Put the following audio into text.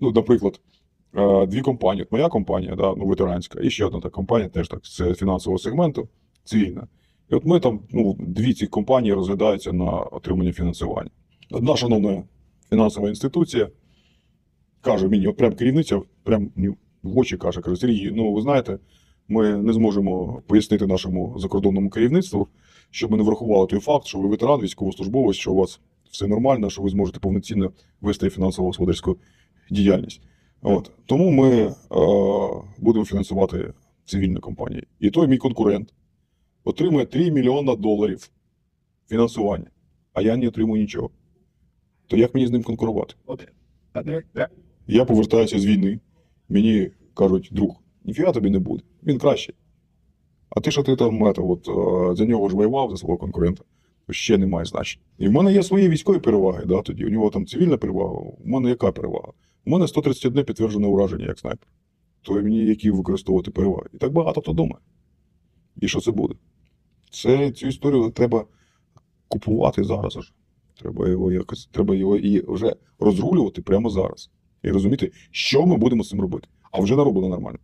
ну, наприклад, е, дві компанії. От моя компанія, да, ну, ветеранська, і ще одна така компанія, теж так, з фінансового сегменту, цивільна. І от ми там, ну, дві ці компанії розглядаються на отримання фінансування. Одна шановна фінансова інституція каже мені, от прям керівниця, прям в очі каже, каже, Сергій, ну ви знаєте, ми не зможемо пояснити нашому закордонному керівництву, щоб ми не врахували той факт, що ви ветеран, військовослужбовець, що у вас все нормально, що ви зможете повноцінно вести фінансово-господарську діяльність. От. Тому ми е, будемо фінансувати цивільні компанії. І той мій конкурент отримує 3 мільйона доларів фінансування, а я не отримую нічого. То як мені з ним конкурувати? Я повертаюся з війни. Мені кажуть, друг, ніфіга тобі не буде, він кращий. А ти що ти там ета, от, е, за нього ж воював за свого конкурента, то ще не має значення. І в мене є свої військові переваги, да, тоді. У нього там цивільна перевага, у мене яка перевага? У мене 131 підтверджене ураження як снайпер. То мені які використовувати переваги. І так багато хто думає. І що це буде? Це цю історію треба купувати зараз. Аж. Треба його якось, треба його і вже розрулювати прямо зараз. І розуміти, що ми будемо з цим робити. А вже нароблено нормально.